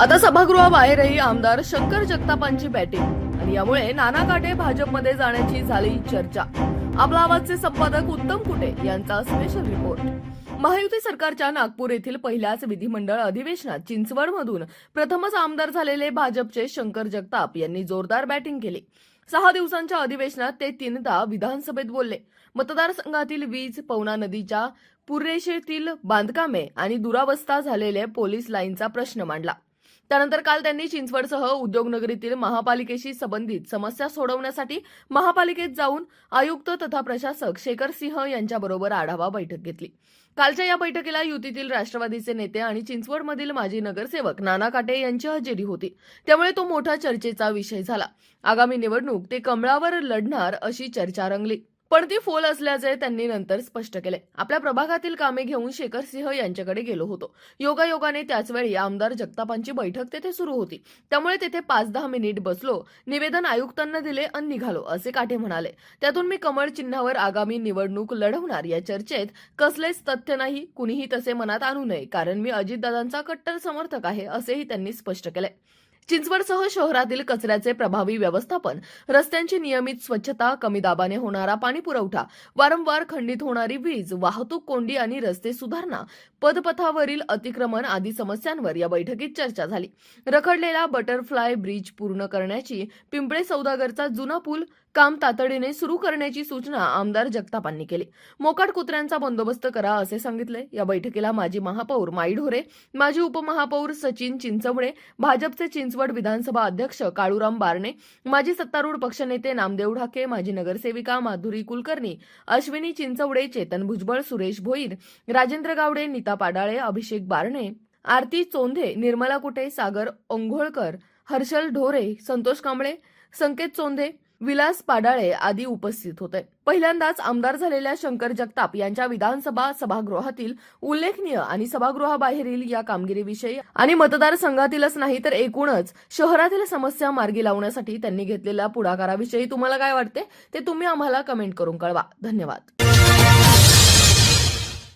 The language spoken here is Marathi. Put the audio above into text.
आता सभागृहाबाहेरही आमदार शंकर जगतापांची बॅटिंग. आणि यामुळे नाना काटे भाजपमध्ये जाण्याची झाली चर्चा. आपला आवाजचे संपादक उत्तम कुटे यांचा स्पेशल रिपोर्ट महायुती सरकारच्या नागपूर येथील पहिल्याच विधिमंडळ अधिवेशनात चिंचवडमधून प्रथमच आमदार झालेले भाजपचे शंकर जगताप यांनी जोरदार बॅटिंग केली. सहा दिवसांच्या अधिवेशनात ते तीनदा विधानसभेत बोलले. मतदारसंघातील वीज पवना नदीच्या पुरेशेतील बांधकामे आणि दुरावस्था झालेल्या पोलीस लाईनचा प्रश्न मांडला. त्यानंतर काल त्यांनी चिंचवडसह उद्योगनगरीतील महापालिकेशी संबंधित समस्या सोडवण्यासाठी महापालिकेत जाऊन आयुक्त तथा प्रशासक शेखर सिंह यांच्याबरोबर आढावा बैठक घेतली. कालच्या या बैठकीला युतीतील राष्ट्रवादीचे नेते आणि चिंचवडमधील माजी नगरसेवक नाना काटे यांची हजेरी होती. त्यामुळे तो मोठा चर्चेचा विषय झाला. आगामी निवडणूक ते कमळावर लढणार अशी चर्चा रंगली. पण ती फोल असल्याचे त्यांनी नंतर स्पष्ट केले. आपल्या प्रभागातील कामे घेऊन शेखर सिंह यांच्याकडे गेलो होतो. योगायोगाने त्याचवेळी आमदार जगतापांची बैठक तेथे सुरू होती. त्यामुळे तेथे पाच दहा मिनिट बसलो निवेदन आयुक्तांना दिले आणि निघालो असे काठे म्हणाले. त्यातून मी कमळ चिन्हावर आगामी निवडणूक लढवणार या चर्चेत कसलेच तथ्य नाही कुणीही तसे मनात आणू नये कारण मी अजितदादांचा कट्टर समर्थक आहे असेही त्यांनी स्पष्ट केले. चिंचवडसह शहरातील कचऱ्याचे प्रभावी व्यवस्थापन रस्त्यांची नियमित स्वच्छता कमी दाबाने होणारा पाणी पुरवठा वारंवार खंडित होणारी वीज वाहतूक कोंडी आणि रस्ते सुधारणा पदपथावरील अतिक्रमण आदी समस्यांवर या बैठकीत चर्चा झाली. रखडलेला बटरफ्लाय ब्रिज पूर्ण करण्याची पिंपळे सौदागरचा जुना पूल काम तातडीने सुरू करण्याची सूचना आमदार जगतापांनी केली. मोकाट कुत्र्यांचा बंदोबस्त करा असे सांगितले. या बैठकीला माजी महापौर माई ढोरे माजी उपमहापौर सचिन चिंचवडे भाजपचे चिंचवड विधानसभा अध्यक्ष काळूराम बारणे माजी सत्तारूढ पक्षनेते नामदेव ढाके माजी नगरसेविका माधुरी कुलकर्णी अश्विनी चिंचवडे चेतन भुजबळ सुरेश भोईर राजेंद्र गावडे नीता पाडाळे अभिषेक बारणे आरती चोंधे निर्मला कुटे सागर ओंघोळकर हर्षल ढोरे संतोष कांबळे संकेत चोंधे विलास पाडाळे आदी उपस्थित होते. पहिल्यांदाच आमदार झालेल्या शंकर जगताप यांच्या विधानसभा सभागृहातील उल्लेखनीय आणि सभागृहाबाहेरील या कामगिरीविषयी आणि मतदारसंघातीलच नाही तर एकूणच शहरातील समस्या मार्गी लावण्यासाठी त्यांनी घेतलेल्या पुढाकाराविषयी तुम्हाला काय वाटते? ते तुम्ही आम्हाला कमेंट करून कळवा. धन्यवाद.